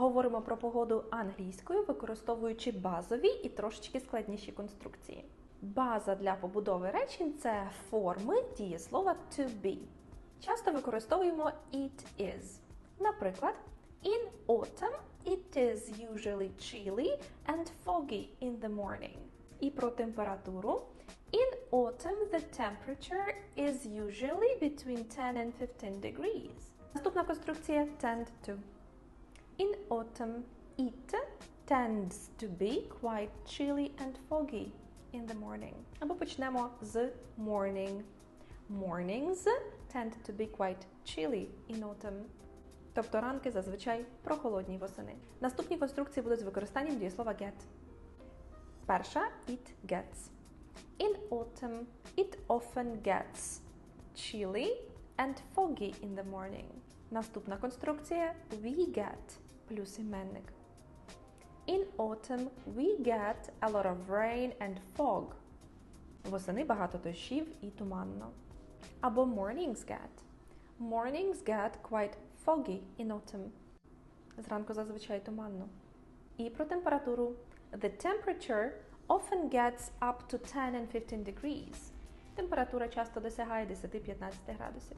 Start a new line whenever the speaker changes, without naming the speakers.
Говоримо про погоду англійською, використовуючи базові і трошечки складніші конструкції. База для побудови речень це форми дієслова to be. Часто використовуємо it is. Наприклад, in autumn it is usually chilly and foggy in the morning. І про температуру. In autumn the temperature is usually between 10 and 15 degrees. Наступна конструкція tend to. In autumn, it tends to be quite chilly and foggy in the morning. Або почнемо з morning. Mornings tend to be quite chilly in autumn. Тобто ранки зазвичай прохолодні восени. Наступні конструкції будуть з використанням дієслова get. Перша it gets. In autumn, it often gets chilly and foggy in the morning. Наступна конструкція we get Плюс іменник. In autumn, we get a lot of rain and fog. Восени багато дощів і туманно. Або mornings get. Mornings get quite foggy in autumn. Зранку зазвичай туманно. І про температуру. The temperature often gets up to 10 and 15 degrees. Температура часто досягає 10-15 градусів.